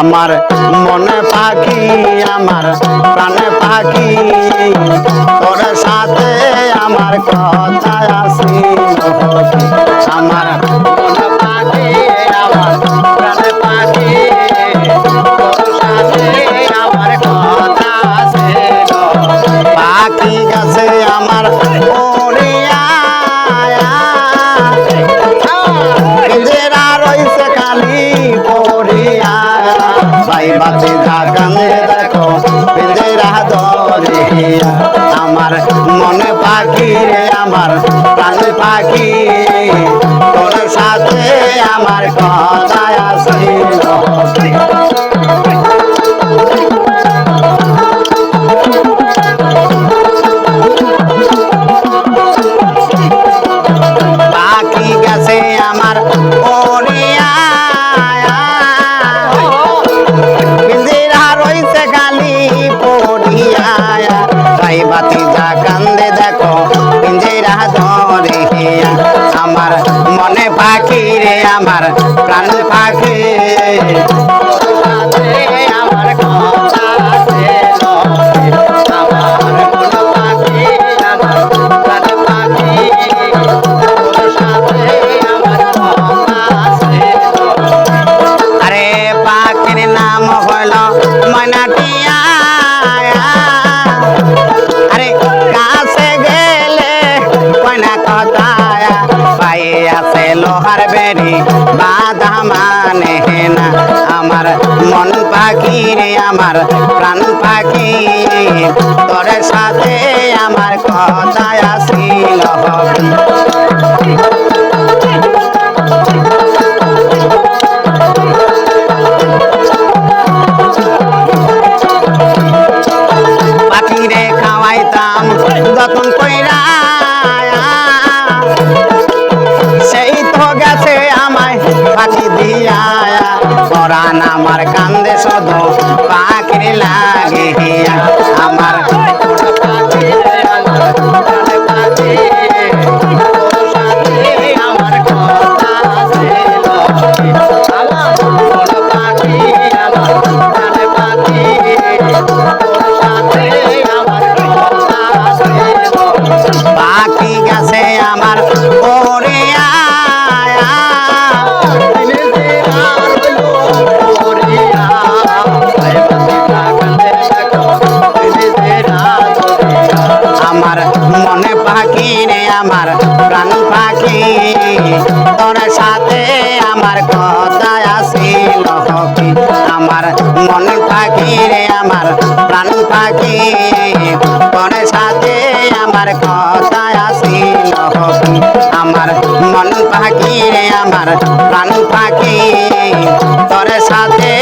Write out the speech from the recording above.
আমার মনে পাখি, আমার প্রাণে পাখি। তোর সাথে আমার কথা আসি। আমার মনে পাখি, আমার প্রাণে পাখি। তোর সাথে আমার কথা পাখি কান্দে দেখো নিজেরা দরিয়া আমার মনে পাখি রে, আমার প্রাণ পাখি। তোর সাথে আমার কথা আসিল পাখি গেছে আমার ওড়িয়া পাখি রে আমার প্রাণ পাখি। লোহার বেড়ি বাধা মানে না। আমার মন পাখি রে আমার প্রাণ পাখি তোর সাথে আমার কথা আসিল পাখিরে খাওয়াইতাম, যতন কইরা পাখি দিয়া পরাণ আমার কান্দে সদ পাখির লাগে আমার মনে পাখি রে আমার প্রাণ পাখি তোর সাথে আমার কথা আসিল হকি। আমার মনে পাখি রে আমার প্রাণ পাখি তোর সাথে আমার কথা আসিল হকি। আমার মন পাখি রে আমার প্রাণ পাখি তোর সাথে